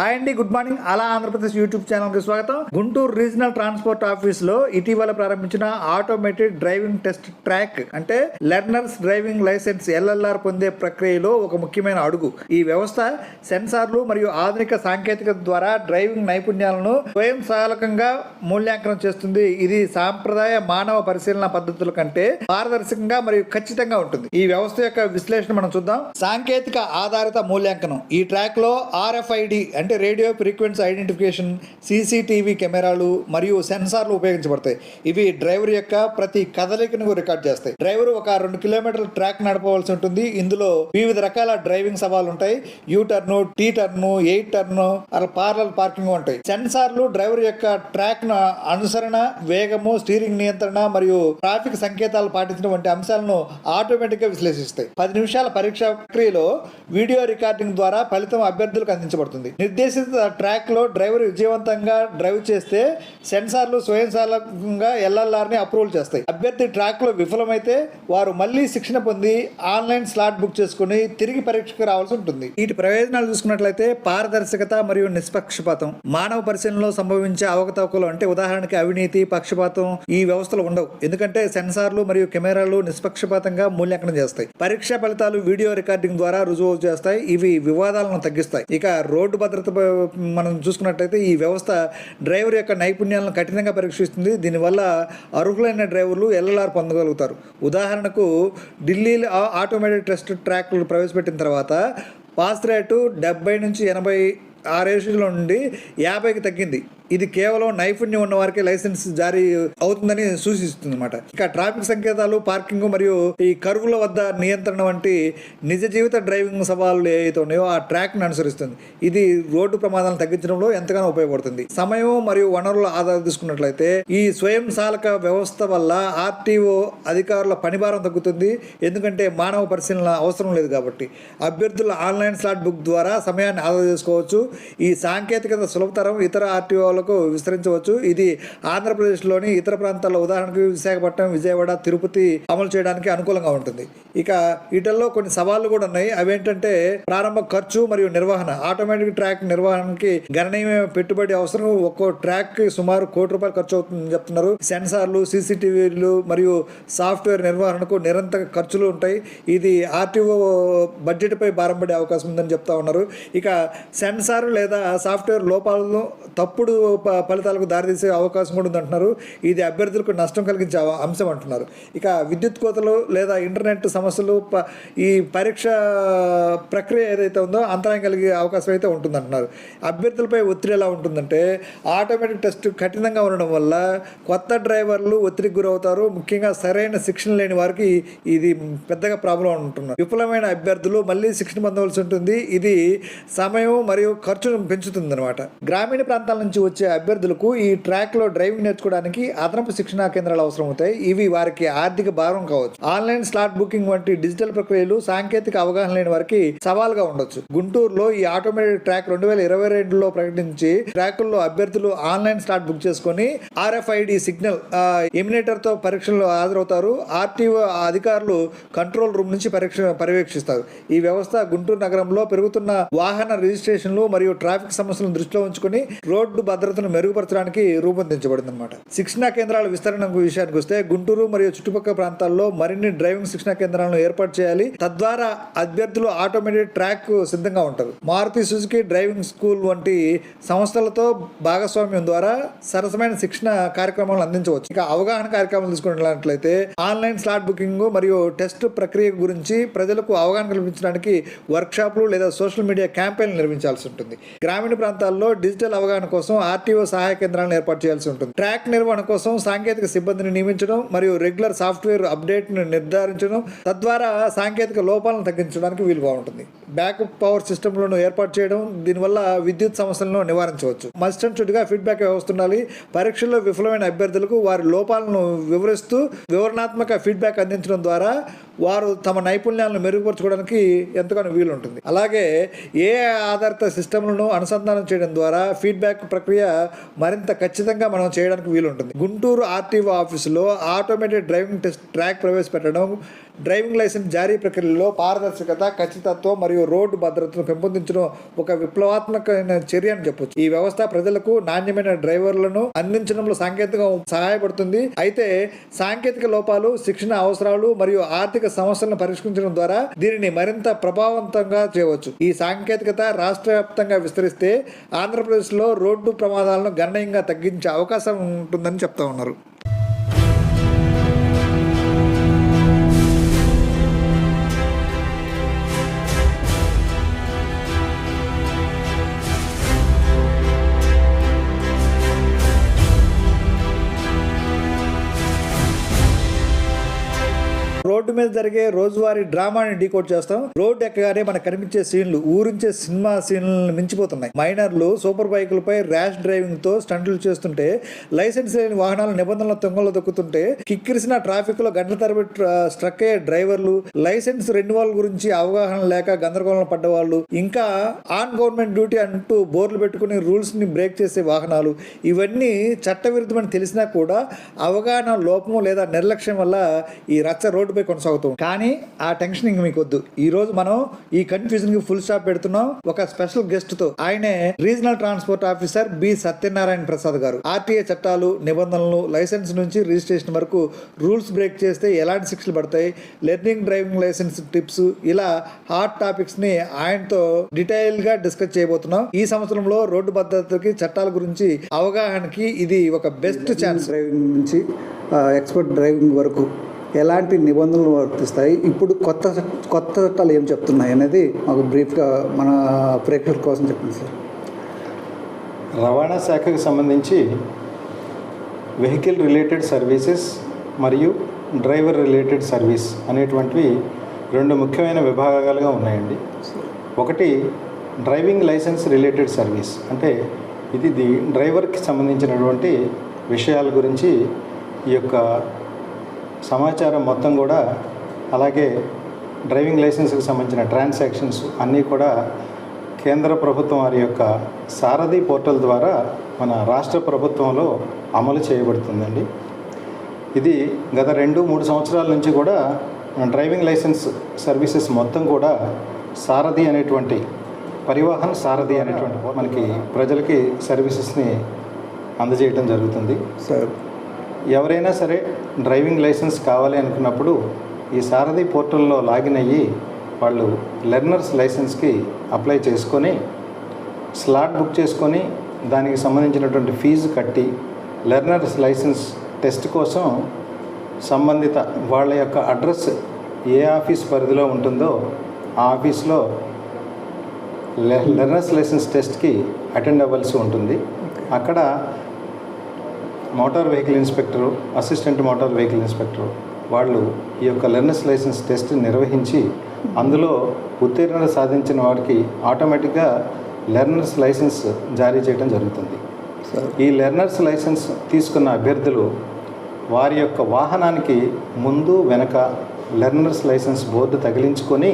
Hi అండి good morning. అలా Andhra Pradesh YouTube ఛానల్కి స్వాగతం. గుంటూరు రీజనల్ ట్రాన్స్పోర్ట్ ఆఫీస్లో ఇటీవల ప్రారంభించిన ఆటోమేటెడ్ డ్రైవింగ్ టెస్ట్ ట్రాక్ అంటే లెర్నర్స్ డ్రైవింగ్ లైసెన్స్ ఎల్ఎల్ఆర్ పొందే ప్రక్రియలో ఒక ముఖ్యమైన అడుగు. ఈ వ్యవస్థ సెన్సార్లు మరియు ఆధునిక సాంకేతికత ద్వారా డ్రైవింగ్ నైపుణ్యాలను స్వయం సహాయకంగా మూల్యాంకనం చేస్తుంది. ఇది సాంప్రదాయ మానవ పరిశీలన పద్ధతుల కంటే పారదర్శకంగా మరియు ఖచ్చితంగా ఉంటుంది. ఈ వ్యవస్థ యొక్క విశ్లేషణ మనం చూద్దాం. సాంకేతిక ఆధారిత మూల్యాంకనం. ఈ ట్రాక్లో ఆర్ఎఫ్ఐడి అంటే రేడియో ఫ్రీక్వెన్సీ ఐడెంటిఫికేషన్ సీసీటీవీ కెమెరాలు మరియు సెన్సార్లు ఉపయోగించబడతాయి. ఇవి డ్రైవర్ యొక్క ప్రతి కదలికను రికార్డ్ చేస్తాయి. డ్రైవర్ ఒక రెండు కిలోమీటర్ల ట్రాక్ నడపవలసి ఉంటుంది. ఇందులో వివిధ రకాల డ్రైవింగ్ సవాలు ఉంటాయి. U turn T turn eight turn అలా పార్లల్ పార్కింగ్ ఉంటాయి. సెన్సార్లు డ్రైవర్ యొక్క ట్రాక్ అనుసరణ వేగము స్టీరింగ్ నియంత్రణ మరియు ట్రాఫిక్ సంకేతాలు పాటించడం వంటి అంశాలను ఆటోమేటిక్గా విశ్లేషిస్తాయి. పది నిమిషాల పరీక్ష ప్రక్రియలో వీడియో రికార్డింగ్ ద్వారా ఫలితం అభ్యర్థులకు అందించబడుతుంది. నిర్దేశిత ట్రాక్లో డ్రైవర్ విజయవంతంగా డ్రైవ్ చేస్తే సెన్సార్లు స్వయంచాలకంగా ఎల్ఎల్ఆర్ని అప్రూవల్ చేస్తాయి. అభ్యర్థి ట్రాక్లో విఫలమైతే వారు మళ్ళీ శిక్షణ పొంది ఆన్లైన్ స్లాట్ బుక్ చేసుకుని తిరిగి పరీక్షకు రావాల్సి ఉంటుంది. వీటి ప్రయోజనాలు చూసుకున్నట్లయితే పారదర్శకత మరియు నిష్పక్షపాతం. మానవ పరిశీలనలో సంభవించే అవకతవకలు అంటే ఉదాహరణకి అవినీతి పక్షపాతం ఈ వ్యవస్థలు ఉండవు. ఎందుకంటే సెన్సార్లు మరియు కెమెరాలు నిష్పక్షపాతంగా మూల్యాంకనం చేస్తాయి. పరీక్ష ఫలితాలు వీడియో రికార్డింగ్ ద్వారా రుజువు చేస్తాయి. ఇవి వివాదాలను తగ్గిస్తాయి. ఇక రోడ్డు భద్రత ప- మనం చూసుకున్నట్లయితే ఈ వ్యవస్థ డ్రైవర్ యొక్క నైపుణ్యాలను కఠినంగా పరీక్షిస్తుంది. దీనివల్ల అర్హులైన డ్రైవర్లు ఎల్ఎల్ఆర్ పొందగలుగుతారు. ఉదాహరణకు ఢిల్లీలో ఆటోమేటిక్ ఆటోమేటెడ్ టెస్ట్ ట్రాక్లు ప్రవేశపెట్టిన తర్వాత పాస్ రేటు డెబ్బై నుంచి ఎనభై ఆ రేషియోలో నుండి యాభైకి తగ్గింది. ఇది కేవలం నైపుణ్యం ఉన్న వారికి లైసెన్స్ జారీ అవుతుందని సూచిస్తుంది అనమాట ఇక ట్రాఫిక్ సంకేతాలు పార్కింగ్ మరియు ఈ కరువుల వద్ద నియంత్రణ వంటి నిజ జీవిత డ్రైవింగ్ సవాళ్ళు ఏవైతే ఉన్నాయో ఆ ట్రాక్ను అనుసరిస్తుంది. ఇది రోడ్డు ప్రమాదాలను తగ్గించడంలో ఎంతగానో ఉపయోగపడుతుంది. సమయం మరియు వనరుల ఆధార తీసుకున్నట్లయితే ఈ స్వయం చాలక వ్యవస్థ వల్ల ఆర్టీఓ అధికారుల పనిభారం తగ్గుతుంది. ఎందుకంటే మానవ పరిశీలన అవసరం లేదు కాబట్టి. అభ్యర్థుల ఆన్లైన్ స్లాట్ బుక్ ద్వారా సమయాన్ని ఆదా చేసుకోవచ్చు. ఈ సాంకేతికత సులభతరం ఇతర ప్రాంతాలకు విస్తరించవచ్చు. ఇది ఆంధ్రప్రదేశ్లోని ఇతర ప్రాంతాల్లో ఉదాహరణకు విశాఖపట్నం విజయవాడ తిరుపతి అమలు చేయడానికి అనుకూలంగా ఉంటుంది. ఇక వీటిల్లో కొన్ని సవాళ్ళు కూడా ఉన్నాయి. అవేంటంటే ప్రారంభ ఖర్చు మరియు నిర్వహణ. ఆటోమేటిక్ ట్రాక్ నిర్వహణకి గణనీయమైన పెట్టుబడి అవసరం. ఒక్కో ట్రాక్కి సుమారు కోటి రూపాయలు ఖర్చు అవుతుందని చెప్తున్నారు. సెన్సార్లు సీసీటీవీలు మరియు సాఫ్ట్వేర్ నిర్వహణకు నిరంతర ఖర్చులు ఉంటాయి. ఇది ఆర్టీఓ బడ్జెట్ పై భారం పడే అవకాశం ఉందని చెప్తా ఉన్నారు. ఇక సెన్సార్ లేదా సాఫ్ట్వేర్ లోపాలను తప్పుడు ఫలితాలకు దారితీసే అవకాశం కూడా ఉందంటున్నారు. ఇది అభ్యర్థులకు నష్టం కలిగించే అంశం అంటున్నారు. ఇక విద్యుత్ కోతలు లేదా ఇంటర్నెట్ సమస్యలు ప- ఈ పరీక్ష ప్రక్రియ ఏదైతే ఉందో అంతరాయం కలిగే అవకాశం అయితే ఉంటుందంటున్నారు. అభ్యర్థులపై ఒత్తిడి ఎలా ఉంటుందంటే ఆటోమేటిక్ టెస్ట్ కఠినంగా ఉండడం వల్ల కొత్త డ్రైవర్లు ఒత్తిడికి గురవుతారు. ముఖ్యంగా సరైన శిక్షణ లేని వారికి ఇది పెద్దగా ప్రాబ్లం ఉంటున్నారు విఫలమైన అభ్యర్థులు మళ్ళీ శిక్షణ పొందవలసి ఉంటుంది. ఇది సమయం మరియు ఖర్చును పెంచుతుంది అనమాట గ్రామీణ ప్రాంతాల నుంచి వచ్చే అభ్యర్థులకు ఈ ట్రాక్లో డ్రైవింగ్ నేర్చుకోవడానికి అదనపు శిక్షణా కేంద్రాలు అవసరం అవుతాయి. ఇవి వారికి ఆర్థిక భారం కావచ్చు. ఆన్లైన్ స్లాట్ బుకింగ్ వంటి డిజిటల్ ప్రక్రియలు సాంకేతిక అవగాహన లేని వారికి సవాల్గా ఉండొచ్చు. గుంటూరులో ఈ ఆటోమేటెడ్ ట్రాక్ రెండు వేల ఇరవై రెండులో ప్రకటించి ట్రాకుల్లో అభ్యర్థులు ఆన్లైన్ స్లాట్ బుక్ చేసుకొని ఆర్ఎఫ్ఐడి సిగ్నల్ ఎమినేటర్తో పరీక్షలు హాజరవుతారు. ఆర్టీఓ అధికారులు కంట్రోల్ రూమ్ నుంచి పరీక్ష పర్యవేక్షిస్తారు. ఈ వ్యవస్థ గుంటూరు నగరంలో పెరుగుతున్న వాహన రిజిస్ట్రేషన్లు మరియు ట్రాఫిక్ సమస్యలను దృష్టిలో ఉంచుకొని రోడ్డు భద్రతను మెరుగుపరచడానికి రూపొందించబడిందన్నమాట. శిక్షణ శిక్షణా కేంద్రాల విస్తరణ విషయానికి వస్తే గుంటూరు మరియు చుట్టుపక్కల ప్రాంతాల్లో మరిన్ని డ్రైవింగ్ శిక్షణా కేంద్రాలను ఏర్పాటు చేయాలి. తద్వారా అభ్యర్థులు ఆటోమేటెడ్ ట్రాక్ సిద్ధంగా ఉంటారు. మారుతి సుజుకి డ్రైవింగ్ స్కూల్ వంటి సంస్థలతో భాగస్వామ్యం ద్వారా సరసమైన శిక్షణ కార్యక్రమాలను అందించవచ్చు. ఇక అవగాహన కార్యక్రమాలు తీసుకున్నట్లయితే ఆన్లైన్ స్లాట్ బుకింగ్ మరియు టెస్ట్ ప్రక్రియ గురించి ప్రజలకు అవగాహన కల్పించడానికి వర్క్షాప్లు లేదా సోషల్ మీడియా క్యాంపెయిన్లు నిర్వహించాల్సి ఉంటుంది. గ్రామీణ ప్రాంతాల్లో డిజిటల్ అవగాహన కోసం ఆర్టీఓ సహాయ కేంద్రాలను ఏర్పాటు చేయాల్సి ఉంటుంది. ట్రాక్ నిర్వహణ కోసం సాంకేతిక సిబ్బందిని నియమించడం మరియు రెగ్యులర్ సాఫ్ట్వేర్ అప్డేట్ను నిర్ధారించడం తద్వారా సాంకేతిక లోపాలను తగ్గించడానికి వీలుగా ఉంటుంది బ్యాకప్ పవర్ సిస్టమ్లను ఏర్పాటు చేయడం దీనివల్ల విద్యుత్ సమస్యలను నివారించవచ్చు. మస్ట్ చుట్టుగా ఫీడ్బ్యాక్ వ్యవస్థ ఉండాలి పరీక్షల్లో విఫలమైన అభ్యర్థులకు వారి లోపాలను వివరిస్తూ వివరణాత్మక ఫీడ్బ్యాక్ అందించడం ద్వారా వారు తమ నైపుణ్యాలను మెరుగుపరచుకోవడానికి ఎంతగానో వీలు ఉంటుంది అలాగే ఏ ఆధారిత సిస్టమ్లను అనుసంధానం చేయడం ద్వారా ఫీడ్బ్యాక్ ప్రక్రియ మరింత ఖచ్చితంగా మనం చేయడానికి వీలుంటుంది. గుంటూరు ఆర్టీఓ ఆఫీసులో ఆటోమేటెడ్ డ్రైవింగ్ టెస్ట్ ట్రాక్ ప్రవేశపెట్టడం డ్రైవింగ్ లైసెన్స్ జారీ ప్రక్రియలో పారదర్శకత ఖచ్చితత్వం మరియు రోడ్డు భద్రతను పెంపొందించడం ఒక విప్లవాత్మకమైన చర్య అని చెప్పొచ్చు. ఈ వ్యవస్థ ప్రజలకు నాణ్యమైన డ్రైవర్లను అందించడంలో సాంకేతిక సహాయపడుతుంది. అయితే సాంకేతిక లోపాలు శిక్షణ అవసరాలు మరియు ఆర్థిక సమస్యలను పరిష్కరించడం ద్వారా దీనిని మరింత ప్రభావవంతంగా చేయవచ్చు. ఈ సాంకేతికత రాష్ట్ర వ్యాప్తంగా విస్తరిస్తే ఆంధ్రప్రదేశ్లో రోడ్డు ప్రమాదాలను గణనీయంగా తగ్గించే అవకాశం ఉంటుందని చెప్తా ఉన్నారు. మీద జరిగే రోజువారీ డ్రామాని డీకోడ్ చేస్తాం. రోడ్ ఎక్కగానే మనకు కనిపించే సీన్లు ఊరించే సినిమా సీన్లను మించిపోతున్నాయి. మైనర్లు సూపర్ బైకులపై ర్యాష్ డ్రైవింగ్తో స్టంట్లు చేస్తుంటే లైసెన్స్ లేని వాహనాల నిబంధనల తొంగలో దొక్కుతుంటే కిక్కిరిసిన ట్రాఫిక్లో గంటల తరబడి స్ట్రక్ అయ్యే డ్రైవర్లు లైసెన్స్ రెన్యువల్ గురించి అవగాహన లేక గందరగోళం పడ్డవాళ్ళు ఇంకా ఆన్ గవర్నమెంట్ డ్యూటీ అంటూ బోర్లు పెట్టుకుని రూల్స్ని బ్రేక్ చేసే వాహనాలు ఇవన్నీ చట్టవిరుద్ధమని తెలిసినా కూడా అవగాహన లోపం లేదా నిర్లక్ష్యం వల్ల ఈ రచ్చ రోడ్డుపై కొనసాగుతాం కానీ ఆ టెన్షన్ ఇంక మీకు వద్దు. ఈ రోజు మనం ఈ కన్ఫ్యూజన్కి ఫుల్ స్టాప్ పెడుతున్నాం. ఒక స్పెషల్ గెస్ట్తో ఆయనే regional transport officer B Satyanarayana Prasad garu. RTA చట్టాలు నిబంధనలు లైసెన్స్ నుంచి రిజిస్ట్రేషన్ వరకు రూల్స్ బ్రేక్ చేస్తే ఎలాంటి శిక్షలు పడతాయి? లెర్నింగ్ డ్రైవింగ్ లైసెన్స్ టిప్స్ ఇలా హాట్ టాపిక్స్ని ఆయనతో డీటెయిల్గా డిస్కస్ చేయబోతున్నాం. ఈ సంవత్సరంలో రోడ్డు భద్రతకి చట్టాల గురించి అవగాహనకి ఇది ఒక బెస్ట్ ఛాన్స్ డ్రైవింగ్ నుంచి ఎక్స్పర్ట్ డ్రైవింగ్ వరకు ఎలాంటి నిబంధనలు వర్తిస్తాయి? ఇప్పుడు కొత్త కొత్త చట్టాలు ఏం చెప్తున్నాయి అనేది మాకు బ్రీఫ్గా మన ప్రేక్షకుల కోసం చెప్పండి సార్. రవాణా శాఖకు సంబంధించి వెహికల్ రిలేటెడ్ సర్వీసెస్ మరియు డ్రైవర్ రిలేటెడ్ సర్వీస్ అనేటువంటివి రెండు ముఖ్యమైన విభాగాలుగా ఉన్నాయండి. ఒకటి డ్రైవింగ్ లైసెన్స్ రిలేటెడ్ సర్వీస్. అంటే ఇది ది డ్రైవర్కి సంబంధించినటువంటి విషయాల గురించి ఈ యొక్క సమాచారం మొత్తం కూడా అలాగే డ్రైవింగ్ లైసెన్స్కి సంబంధించిన ట్రాన్సాక్షన్స్ అన్నీ కూడా కేంద్ర ప్రభుత్వం వారి యొక్క సారథి పోర్టల్ ద్వారా మన రాష్ట్ర ప్రభుత్వంలో అమలు చేయబడుతుందండి. ఇది గత రెండు మూడు సంవత్సరాల నుంచి కూడా డ్రైవింగ్ లైసెన్స్ సర్వీసెస్ మొత్తం కూడా సారథి అనేటువంటి పరివాహన్ సారథి అనేటువంటి మనకి ప్రజలకి సర్వీసెస్ని అందజేయడం జరుగుతుంది. సార్ ఎవరైనా సరే డ్రైవింగ్ లైసెన్స్ కావాలి అనుకున్నప్పుడు ఈ సారథి పోర్టల్లో లాగిన్ అయ్యి వాళ్ళు లెర్నర్స్ లైసెన్స్కి అప్లై చేసుకొని స్లాట్ బుక్ చేసుకొని దానికి సంబంధించినటువంటి ఫీజు కట్టి లెర్నర్స్ లైసెన్స్ టెస్ట్ కోసం సంబంధిత వాళ్ళ యొక్క అడ్రస్ ఏ ఆఫీస్ పరిధిలో ఉంటుందో ఆ ఆఫీస్లో లె- లెర్నర్స్ లైసెన్స్ టెస్ట్కి అటెండ్ అవ్వాల్సి ఉంటుంది. అక్కడ motor vehicle inspector assistant motor vehicle inspector వాళ్ళు ఈ యొక్క లెర్నర్స్ లైసెన్స్ టెస్ట్ నిర్వహించి అందులో ఉత్తీర్ణత సాధించిన వారికి ఆటోమేటిక్గా లెర్నర్స్ లైసెన్స్ జారీ చేయడం జరుగుతుంది. సార్. ఈ లెర్నర్స్ లైసెన్స్ తీసుకున్న అభ్యర్థులు వారి యొక్క వాహనానికి ముందు వెనక లెర్నర్స్ లైసెన్స్ బోర్డు తగిలించుకొని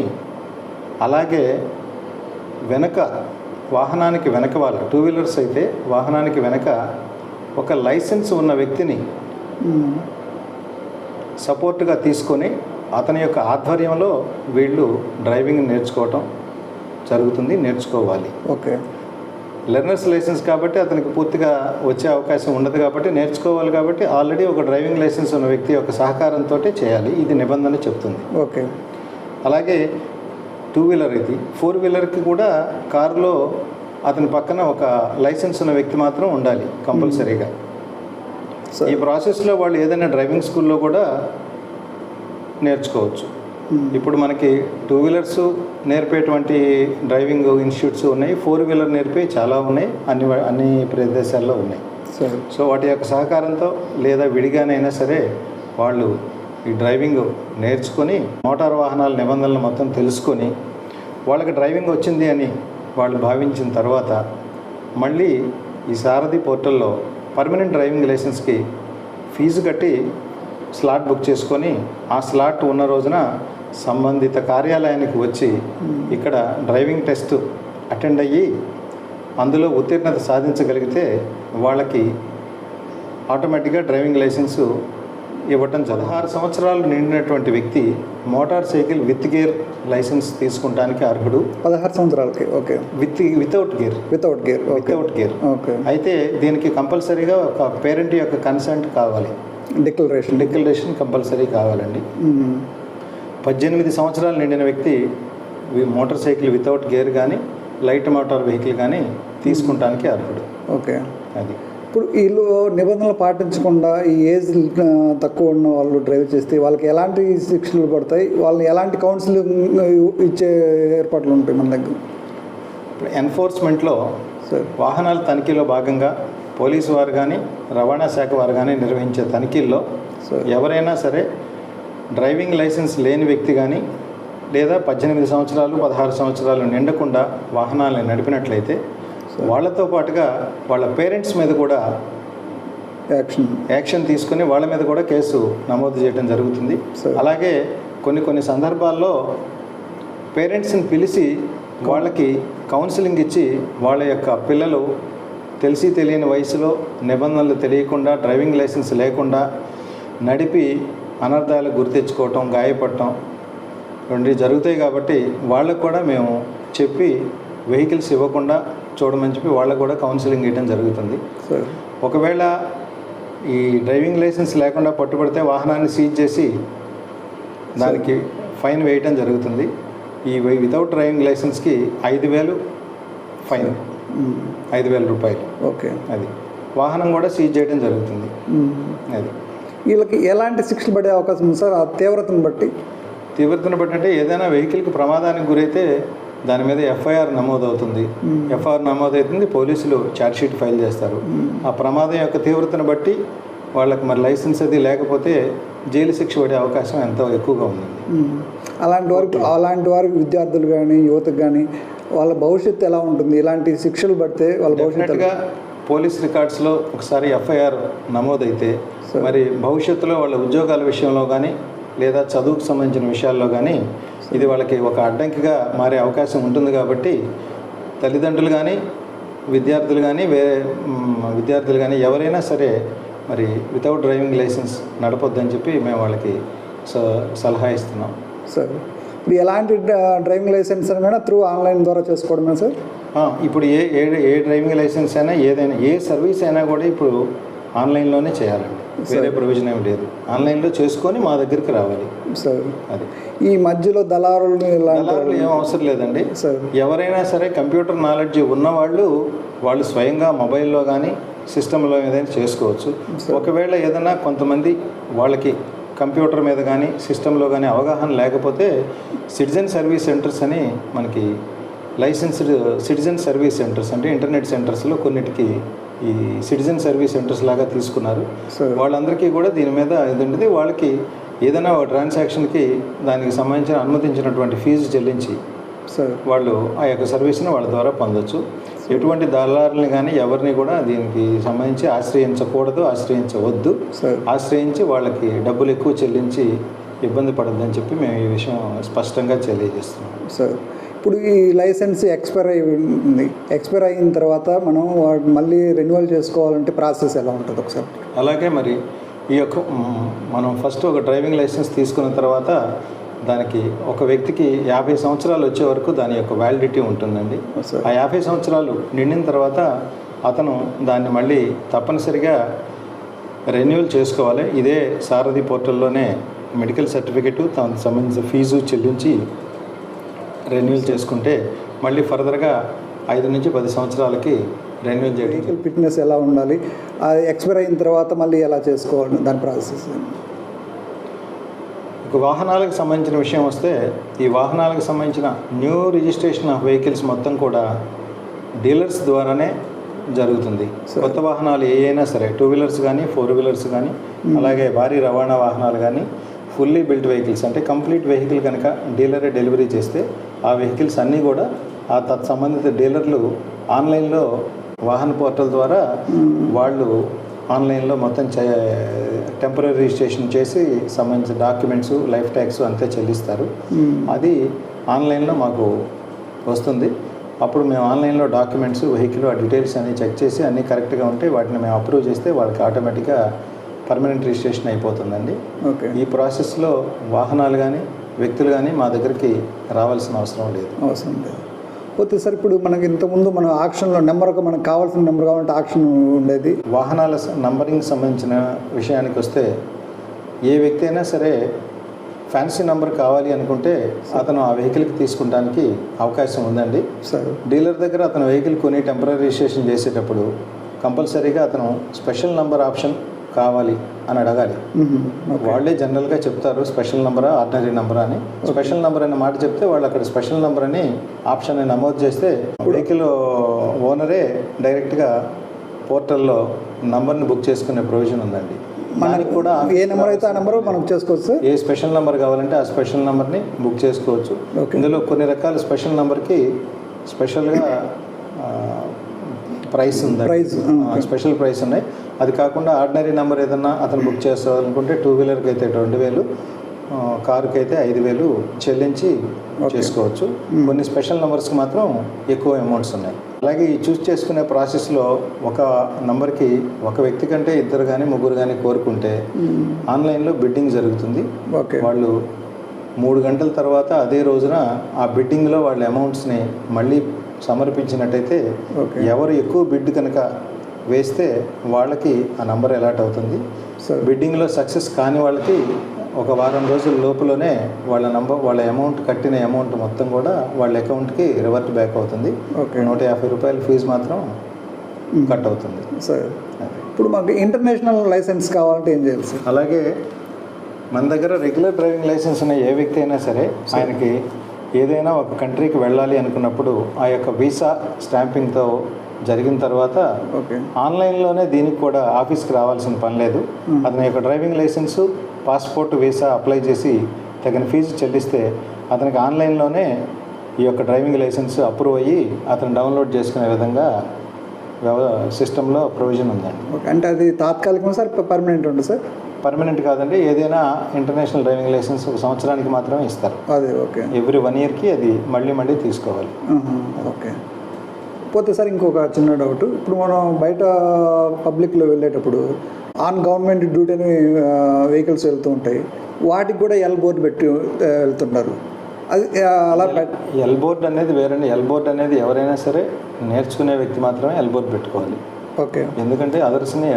అలాగే వెనక వాహనానికి వెనక వాళ్ళు టూ వీలర్స్ అయితే వాహనానికి వెనక ఒక లైసెన్స్ ఉన్న వ్యక్తిని మ్మ్. సపోర్ట్గా తీసుకొని అతని యొక్క ఆధ్వర్యంలో వీళ్ళు డ్రైవింగ్ నేర్చుకోవటం జరుగుతుంది నేర్చుకోవాలి. ఓకే లెర్నర్స్ లైసెన్స్ కాబట్టి అతనికి పూర్తిగా వచ్చే అవకాశం ఉండదు కాబట్టి నేర్చుకోవాలి కాబట్టి ఆల్రెడీ ఒక డ్రైవింగ్ లైసెన్స్ ఉన్న వ్యక్తి యొక్క సహకారంతో చేయాలి. ఇది నిబంధన చెప్తుంది. ఓకే అలాగే టూ వీలర్ ఇది. ఫోర్ వీలర్కి కూడా కారులో అతని పక్కన ఒక లైసెన్స్ ఉన్న వ్యక్తి మాత్రం ఉండాలి కంపల్సరీగా. సార్. ఈ ప్రాసెస్లో వాళ్ళు ఏదైనా డ్రైవింగ్ స్కూల్లో కూడా నేర్చుకోవచ్చు. ఇప్పుడు మనకి టూ వీలర్స్ నేర్పేటువంటి డ్రైవింగ్ ఇన్స్టిట్యూట్స్ ఉన్నాయి ఫోర్ వీలర్ నేర్పే చాలా ఉన్నాయి అన్ని అన్ని ప్రదేశాల్లో ఉన్నాయి. సో వాటి యొక్క సహకారంతో లేదా విడిగానైనా సరే వాళ్ళు ఈ డ్రైవింగ్ నేర్చుకొని మోటార్ వాహనాల నిబంధనలు మొత్తం తెలుసుకొని వాళ్ళకి డ్రైవింగ్ వచ్చింది అని వాళ్ళు భావించిన తర్వాత మళ్ళీ ఈ సారథి పోర్టల్లో పర్మనెంట్ డ్రైవింగ్ లైసెన్స్కి ఫీజు కట్టి స్లాట్ బుక్ చేసుకొని ఆ స్లాట్ ఉన్న రోజున సంబంధిత కార్యాలయానికి వచ్చి ఇక్కడ డ్రైవింగ్ టెస్ట్ అటెండ్ అయ్యి అందులో ఉత్తీర్ణత సాధించగలిగితే వాళ్ళకి ఆటోమేటిక్గా డ్రైవింగ్ లైసెన్సు ఇవ్వటం జరుగుతుంది ఆరు సంవత్సరాలు నిండినటువంటి వ్యక్తి motor cycle with gear licence తీసుకుంటానికి అర్హుడు. పదహారు సంవత్సరాలకి okay. With without gear. Without gear without gear. Okay. అయితే దీనికి కంపల్సరీగా ఒక పేరెంట్ యొక్క కన్సెంట్ కావాలి. డిక్లరేషన్. డిక్లరేషన్ కంపల్సరీ కావాలండి. పద్దెనిమిది సంవత్సరాలు నిండిన వ్యక్తి మోటార్ సైకిల్ వితౌట్ గేర్ కానీ లైట్ మోటార్ వెహికల్ కానీ తీసుకుంటానికి అర్హుడు. ఓకే. అది. ఇప్పుడు వీళ్ళు నిబంధనలు పాటించకుండా ఈ ఏజ్ తక్కువ ఉన్న వాళ్ళు డ్రైవ్ చేస్తే వాళ్ళకి ఎలాంటి శిక్షలు పడతాయి? వాళ్ళని ఎలాంటి కౌన్సిలింగ్ ఇచ్చే ఏర్పాట్లు ఉంటాయి మన దగ్గర? ఇప్పుడు ఎన్ఫోర్స్మెంట్లో వాహనాల తనిఖీలో భాగంగా పోలీసు వారు కానీ రవాణా శాఖ వారు కానీ నిర్వహించే తనిఖీల్లో ఎవరైనా సరే డ్రైవింగ్ లైసెన్స్ లేని వ్యక్తి కానీ లేదా పద్దెనిమిది సంవత్సరాలు పదహారు సంవత్సరాలు నిండకుండా వాహనాలను నడిపినట్లయితే వాళ్ళతో పాటుగా వాళ్ళ పేరెంట్స్ మీద కూడా యాక్షన్ యాక్షన్ తీసుకుని వాళ్ళ మీద కూడా కేసు నమోదు చేయడం జరుగుతుంది. అలాగే కొన్ని కొన్ని సందర్భాల్లో పేరెంట్స్ని పిలిచి వాళ్ళకి కౌన్సిలింగ్ ఇచ్చి వాళ్ళ యొక్క పిల్లలు తెలిసి తెలియని వయసులో నిబంధనలు తెలియకుండా డ్రైవింగ్ లైసెన్స్ లేకుండా నడిపి అనర్థాలు గురి తెచ్చుకోవటం గాయపడటం రెండు జరుగుతాయి కాబట్టి వాళ్ళకు కూడా మేము చెప్పి వెహికల్స్ ఇవ్వకుండా చూడమని చెప్పి వాళ్ళకు కూడా కౌన్సిలింగ్ ఇవ్వడం జరుగుతుంది. సార్. ఒకవేళ ఈ డ్రైవింగ్ లైసెన్స్ లేకుండా పట్టుబడితే వాహనాన్ని సీజ్ చేసి దానికి ఫైన్ వేయటం జరుగుతుంది. ఈ వితౌట్ డ్రైవింగ్ లైసెన్స్కి ఐదు వేలు ఫైన్. ఐదు వేల రూపాయలు. ఓకే. అది. వాహనం కూడా సీజ్ చేయడం జరుగుతుంది. అది. వీళ్ళకి ఎలాంటి శిక్షలు పడే అవకాశం ఉంది సార్? ఆ తీవ్రతను బట్టి? తీవ్రతను బట్టి అంటే ఏదైనా వెహికల్కి ప్రమాదానికి గురైతే దాని మీద ఎఫ్ఐఆర్ నమోదవుతుంది. ఎఫ్ఐఆర్ నమోదవుతుంది పోలీసులు ఛార్జ్షీట్ ఫైల్ చేస్తారు. ఆ ప్రమాదం యొక్క తీవ్రతను బట్టి వాళ్ళకి మరి లైసెన్స్ అది లేకపోతే జైలు శిక్ష పడే అవకాశం ఎంతో ఎక్కువగా ఉందండి. మ్మ్. అలాంటి వారికి అలాంటి వారికి విద్యార్థులు కానీ యువతకు కానీ వాళ్ళ భవిష్యత్తు ఎలా ఉంటుంది? ఇలాంటి శిక్షలు పడితే వాళ్ళ భవిష్యత్తు డెఫినెట్గా పోలీస్ రికార్డ్స్లో ఒకసారి ఎఫ్ఐఆర్ నమోదైతే. మరి భవిష్యత్తులో వాళ్ళ ఉద్యోగాల విషయంలో కానీ లేదా చదువుకు సంబంధించిన విషయాల్లో కానీ ఇది వాళ్ళకి ఒక అడ్డంకిగా మారే అవకాశం ఉంటుంది కాబట్టి తల్లిదండ్రులు కానీ విద్యార్థులు కానీ వేరే విద్యార్థులు కానీ ఎవరైనా సరే మరి వితౌట్ డ్రైవింగ్ లైసెన్స్ నడపొద్దని చెప్పి మేము వాళ్ళకి స- సలహా ఇస్తున్నాం. సార్ ఇప్పుడు ఎలాంటి డ్ర- డ్రైవింగ్ లైసెన్స్ అయినా త్రూ ఆన్లైన్ ద్వారా చేసుకోవడమే సార్? ఇప్పుడు ఏ ఏ డ్రైవింగ్ లైసెన్స్ అయినా ఏదైనా ఏ సర్వీస్ అయినా కూడా ఇప్పుడు ఆన్లైన్లోనే చేయాలండి. వేరే ప్రొవిజన్ ఏమి లేదు. ఆన్లైన్లో చేసుకొని మా దగ్గరికి రావాలి. సార్. అది. ఈ మధ్యలో దళారులు దళారులు ఏం అవసరం లేదండి. సార్. ఎవరైనా సరే కంప్యూటర్ నాలెడ్జ్ ఉన్నవాళ్ళు వాళ్ళు స్వయంగా మొబైల్లో కానీ సిస్టంలో ఏదైనా చేసుకోవచ్చు. ఒకవేళ ఏదైనా కొంతమంది వాళ్ళకి కంప్యూటర్ మీద కానీ సిస్టంలో కానీ అవగాహన లేకపోతే సిటిజన్ సర్వీస్ సెంటర్స్ అని మనకి లైసెన్స్డ్ సిటిజన్ సర్వీస్ సెంటర్స్ అంటే ఇంటర్నెట్ సెంటర్స్లో కొన్నిటికి ఈ సిటిజన్ సర్వీస్ సెంటర్స్ లాగా తీసుకున్నారు. వాళ్ళందరికీ కూడా దీని మీద ఇది వాళ్ళకి ఏదైనా ఒక ట్రాన్సాక్షన్కి దానికి సంబంధించిన అనుమతించినటువంటి ఫీజు చెల్లించి సార్. వాళ్ళు ఆ యొక్క సర్వీస్ని వాళ్ళ ద్వారా పొందొచ్చు. ఎటువంటి దళారుల్ని కానీ ఎవరిని కూడా దీనికి సంబంధించి ఆశ్రయించకూడదు ఆశ్రయించవద్దు. సార్. ఆశ్రయించి వాళ్ళకి డబ్బులు ఎక్కువ చెల్లించి ఇబ్బంది పడద్దని చెప్పి మేము ఈ విషయం స్పష్టంగా తెలియజేస్తున్నాం. సార్. ఇప్పుడు ఈ లైసెన్స్ ఎక్స్పైర్ అయి ఉంది. ఎక్స్పైర్ అయిన తర్వాత మనం మళ్ళీ రెన్యువల్ చేసుకోవాలంటే ప్రాసెస్ ఎలా ఉంటుంది ఒకసారి? అలాగే మరి ఈ యొక్క మనం ఫస్ట్ ఒక డ్రైవింగ్ లైసెన్స్ తీసుకున్న తర్వాత దానికి ఒక వ్యక్తికి యాభై సంవత్సరాలు వచ్చే వరకు దాని యొక్క వ్యాలిడిటీ ఉంటుందండి. ఆ యాభై సంవత్సరాలు నిండిన తర్వాత అతను దాన్ని మళ్ళీ తప్పనిసరిగా రెన్యువల్ చేసుకోవాలి. ఇదే సారథి పోర్టల్లోనే మెడికల్ సర్టిఫికెట్ దానికి సంబంధించిన ఫీజు చెల్లించి రెన్యువల్ చేసుకుంటే మళ్ళీ ఫర్దర్గా ఐదు నుంచి పది సంవత్సరాలకి రెన్యువల్ చేయడం వెహికల్ ఫిట్నెస్ ఎలా ఉండాలి? అది ఎక్స్పైర్ అయిన తర్వాత మళ్ళీ ఎలా చేసుకోవాలి? దాని ప్రాసెస్ ఇక వాహనాలకు సంబంధించిన విషయం వస్తే ఈ వాహనాలకు సంబంధించిన న్యూ రిజిస్ట్రేషన్ ఆఫ్ వెహికల్స్ మొత్తం కూడా డీలర్స్ ద్వారానే జరుగుతుంది. కొత్త వాహనాలు ఏ అయినా సరే టూ వీలర్స్ కానీ ఫోర్ వీలర్స్ కానీ అలాగే భారీ రవాణా వాహనాలు కానీ ఫుల్లీ బిల్ట్ వెహికల్స్ అంటే కంప్లీట్ వెహికల్ కనుక డీలరే డెలివరీ చేస్తే ఆ వెహికల్స్ అన్నీ కూడా ఆ తత్ సంబంధిత డీలర్లు ఆన్లైన్లో వాహన పోర్టల్ ద్వారా వాళ్ళు ఆన్లైన్లో మొత్తం టెంపరీ రిజిస్ట్రేషన్ చేసి సంబంధించిన డాక్యుమెంట్స్ లైఫ్ ట్యాక్స్ అంతే చెల్లిస్తారు. అది ఆన్లైన్లో మాకు వస్తుంది. అప్పుడు మేము ఆన్లైన్లో డాక్యుమెంట్స్ వెహికల్ ఆ డీటెయిల్స్ అన్ని చెక్ చేసి అన్నీ కరెక్ట్గా ఉంటే వాటిని మేము అప్రూవ్ చేస్తే వాళ్ళకి ఆటోమేటిక్గా పర్మనెంట్ రిజిస్ట్రేషన్ అయిపోతుందండి. ఓకే ఈ ప్రాసెస్లో వాహనాలు కానీ వ్యక్తులు కానీ మా దగ్గరికి రావాల్సిన అవసరం లేదు. అవసరం లేదు. పోతే సార్ ఇప్పుడు మనకి ఇంతకుముందు మన ఆక్షన్లో నెంబర్ ఒక మనకు కావాల్సిన నెంబర్ కావాలంటే ఆక్షన్ ఉండేది. వాహనాల నంబరింగ్ సంబంధించిన విషయానికి వస్తే ఏ వ్యక్తి అయినా సరే ఫ్యాన్సీ నంబర్ కావాలి అనుకుంటే అతను ఆ వెహికల్కి తీసుకుంటానికి అవకాశం ఉందండి. సార్ డీలర్ దగ్గర అతను వెహికల్ కొని టెంపరీ రిజిస్ట్రేషన్ చేసేటప్పుడు కంపల్సరీగా అతను స్పెషల్ నంబర్ ఆప్షన్ కావాలి అని అడగాలి. వాళ్ళే జనరల్గా చెప్తారు స్పెషల్ నంబరా ఆర్డినరీ నంబరా అని. స్పెషల్ నంబర్ అనే మాట చెప్తే వాళ్ళు అక్కడ స్పెషల్ నంబర్ అని ఆప్షన్ నమోదు చేస్తే వెహికల్ ఓనరే డైరెక్ట్గా పోర్టల్లో నంబర్ని బుక్ చేసుకునే ప్రొవిజన్ ఉందండి. మనకి కూడా ఏ నెంబర్ అయితే ఆ నెంబర్ మనం చేసుకోవచ్చు? ఏ స్పెషల్ నెంబర్ కావాలంటే ఆ స్పెషల్ నెంబర్ని బుక్ చేసుకోవచ్చు. ఇందులో కొన్ని రకాల స్పెషల్ నెంబర్కి స్పెషల్గా ప్రైస్ ఉంది ప్రైస్. స్పెషల్ ప్రైస్ ఉన్నాయి. అది కాకుండా ఆర్డినరీ నెంబర్ ఏదన్నా అతను బుక్ చేసుకోవాలనుకుంటే టూ వీలర్కి అయితే రెండు వేలు కారుకి అయితే ఐదు వేలు చెల్లించి. చేసుకోవచ్చు. కొన్ని స్పెషల్ నెంబర్స్కి మాత్రం ఎక్కువ అమౌంట్స్ ఉన్నాయి. అలాగే ఈ చూస్ చేసుకునే ప్రాసెస్లో ఒక నంబర్కి ఒక వ్యక్తి కంటే ఇద్దరు కానీ ముగ్గురు కానీ కోరుకుంటే ఆన్లైన్లో బిడ్డింగ్ జరుగుతుంది. ఓకే. వాళ్ళు మూడు గంటల తర్వాత అదే రోజున ఆ బిడ్డింగ్లో వాళ్ళ అమౌంట్స్ని మళ్ళీ సమర్పించినట్టయితే. ఎవరు ఎక్కువ బిడ్ కనుక వేస్తే వాళ్ళకి ఆ నంబర్ అలాట్ అవుతుంది. సార్ బిడ్డింగ్లో సక్సెస్ కాని వాళ్ళకి ఒక వారం రోజుల లోపులోనే వాళ్ళ నంబర్ వాళ్ళ అమౌంట్ కట్టిన అమౌంట్ మొత్తం కూడా వాళ్ళ అకౌంట్కి రివర్ట్ బ్యాక్ అవుతుంది. ఓకే నూట యాభై రూపాయల ఫీజు మాత్రం కట్ అవుతుంది. సార్ ఇప్పుడు మాకు ఇంటర్నేషనల్ లైసెన్స్ కావాలంటే ఏం చేయాలి సార్ అలాగే మన దగ్గర రెగ్యులర్ డ్రైవింగ్ లైసెన్స్ ఉన్న ఏ వ్యక్తి అయినా సరే ఆయనకి ఏదైనా ఒక కంట్రీకి వెళ్ళాలి అనుకున్నప్పుడు ఆ యొక్క వీసా స్టాంపింగ్తో జరిగిన తర్వాత ఓకే. ఆన్లైన్లోనే దీనికి కూడా ఆఫీస్కి రావాల్సిన పని లేదు. అతని యొక్క driving licence passport visa apply చేసి తగిన ఫీజు చెల్లిస్తే అతనికి ఆన్లైన్లోనే ఈ యొక్క డ్రైవింగ్ లైసెన్స్ అప్రూవ్ అయ్యి అతను డౌన్లోడ్ చేసుకునే విధంగా సిస్టంలో ప్రొవిజన్ ఉందండి. ఓకే. అంటే అది తాత్కాలికం సార్ పర్మనెంట్ ఉంటుంది సార్? పర్మనెంట్ కాదండి ఏదైనా ఇంటర్నేషనల్ డ్రైవింగ్ లైసెన్స్ ఒక సంవత్సరానికి మాత్రమే ఇస్తారు. అదే ఓకే. ఎవ్రీ వన్ ఇయర్కి అది మళ్ళీ మళ్ళీ తీసుకోవాలి. ఓకే. పోతే సార్ ఇంకొక చిన్న డౌట్ ఇప్పుడు మనం బయట పబ్లిక్లో వెళ్ళేటప్పుడు ఆన్ గవర్నమెంట్ డ్యూటీ అని వెహికల్స్ వెళ్తూ ఉంటాయి వాటికి కూడా ఎల్ బోర్డు పెట్టి ఆ, వెళ్తున్నారు అది అలా ఎల్ బోర్డ్ అనేది వేరండి ఎల్ బోర్డ్ అనేది ఎవరైనా సరే నేర్చుకునే వ్యక్తి మాత్రమే ఎల్ బోర్డ్ పెట్టుకోవాలి. ఓకే. ఎందుకంటే అదర్స్ని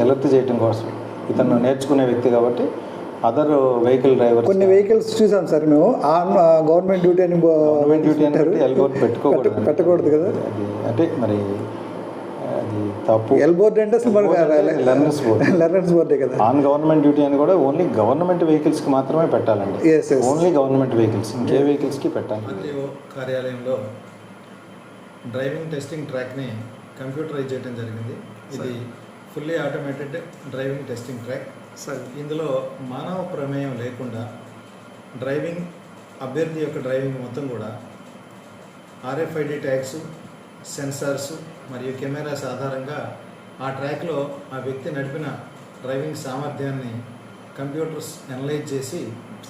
అలర్ట్ చేయడం కోసం. ఇతను నేర్చుకునే వ్యక్తి కాబట్టి అదర్ వెహికల్ డ్రైవర్ కొన్ని వెహికల్స్ చూసాం సార్ మేము. ఆన్ గవర్నమెంట్ డ్యూటీ అని గవర్నమెంట్ డ్యూటీ అని పెట్టారు. బట్టి ఎల్ బోర్డ్ పెట్టుకోకూడదు పెట్ట- పెట్టకూడదు కదా? అది అంటే మరి అది తప్పు. ఎల్ బోర్డు అంటే అసలు మనకు లెర్నర్స్ బోర్డ్ లెర్నర్స్ బోర్డే కదా? ఆన్ గవర్నమెంట్ డ్యూటీ అని కూడా ఓన్లీ గవర్నమెంట్ వెహికల్స్కి మాత్రమే పెట్టాలండి. ఓన్లీ గవర్నమెంట్ వెహికల్స్ ఇంకే వెహికల్స్కి పెట్టాలి. కార్యాలయంలో డ్రైవింగ్ టెస్టింగ్ ట్రాక్ని కంప్యూటరైజ్ చేయడం జరిగింది. ఇది fully automated driving testing track sir ఇందులో మానవ ప్రమేయం లేకుండా డ్రైవింగ్ అభ్యర్థి యొక్క డ్రైవింగ్ మొత్తం కూడా ఆర్ఎఫ్ఐడి ట్యాగ్స్ సెన్సార్స్ మరియు కెమెరాస్ ఆధారంగా ఆ ట్రాక్లో ఆ వ్యక్తి నడిపిన డ్రైవింగ్ సామర్థ్యాన్ని కంప్యూటర్స్ అనలైజ్ చేసి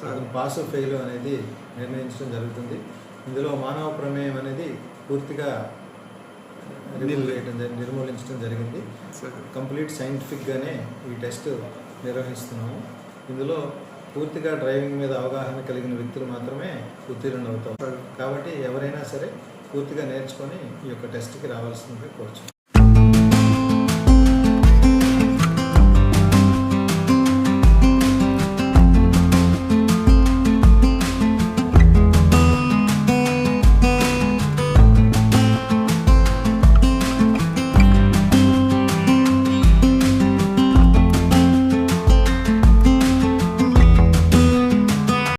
అతను పాస్ ఫెయిల్ అనేది నిర్ణయించడం జరుగుతుంది. ఇందులో మానవ ప్రమేయం అనేది పూర్తిగా చేయడం నిర్మూలించడం జరిగింది. కంప్లీట్ సైంటిఫిక్గానే ఈ టెస్ట్ నిర్వహిస్తున్నాము. ఇందులో పూర్తిగా డ్రైవింగ్ మీద అవగాహన కలిగిన వ్యక్తులు మాత్రమే ఉత్తీర్ణులు అవుతారు కాబట్టి ఎవరైనా సరే పూర్తిగా నేర్చుకొని ఈ యొక్క టెస్ట్కి రావాల్సిందిగా కోరుచు